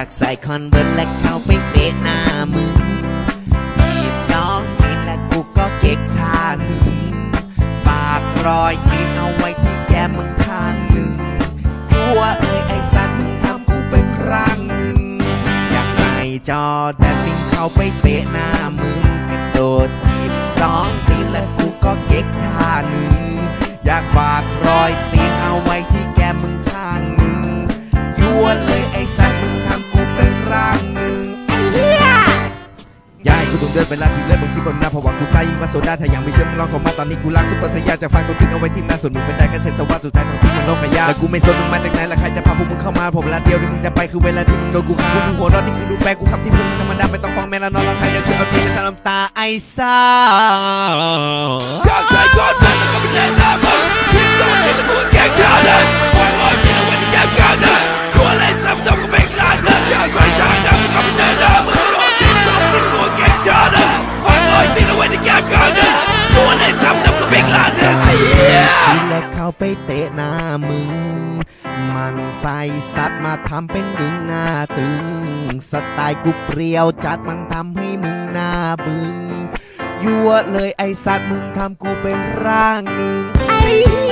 ากใส่คอนเวิร์ตและเข้าไปเตะหน้ามึงยีบสองนิดและกูก็เก๊กท่าหนึ่งฝากรอยตีนเอาไว้ที่แก้มมึงข้างหนึ่งกลัวเอ้ยไอ้สัตว์มึงทำกูเป็นครั้งหนึ่งอยากใส่จอแดนลิงเข้าไปเตะหน้ามึงกระโดดทีบสองตีนแล้วกูก็เก๊กท่าหนึ่งอยากฝากรอยตีนเอาไว้ที่แก้มมึง กูต้องเดินไปลาทีเลือดบนคิดบนหน้าเพราะว่ากูซ่ายิ่งกว่าโซดาถ้ายังไม่เชื่อมึงลองเข้ามาตอนนี้กูรักซุปเปอร์สยามจะฟังจนทิ้งเอาไว้ที่หน้าส่วนมึงเป็นได้แค่เศษสวัสดิ์สุดท้ายต้องทิ้งมันโลกขยะแล้วกูไม่สนมึงมาจากไหนล่ะใครจะพาพวกมึงเข้ามาผมเวลาเดียวที่มึงจะไปคือเวลาที่มึงโดนกูฆ่าพวกมึงหัวเร้อนที่กูดูแปลกกูขับที่มึงธรรมดาไม่ต้องฟ้องแม่ละนอนร้องไห้เดี๋ยวกูเอาที่ไปสาน้ำตาไอ้ซ่า หี้ยทีและเข้าไปเตะหน้ามึง มันใส่สัตว์มาทำเป็นดึงหน้าตึง สไตล์กูเปรี้ยวจัดมันทำให้มึงหน้าบึง ยั่วเลยไอสัตว์มึงทำกูเป็นร่างหนึ่งไอ้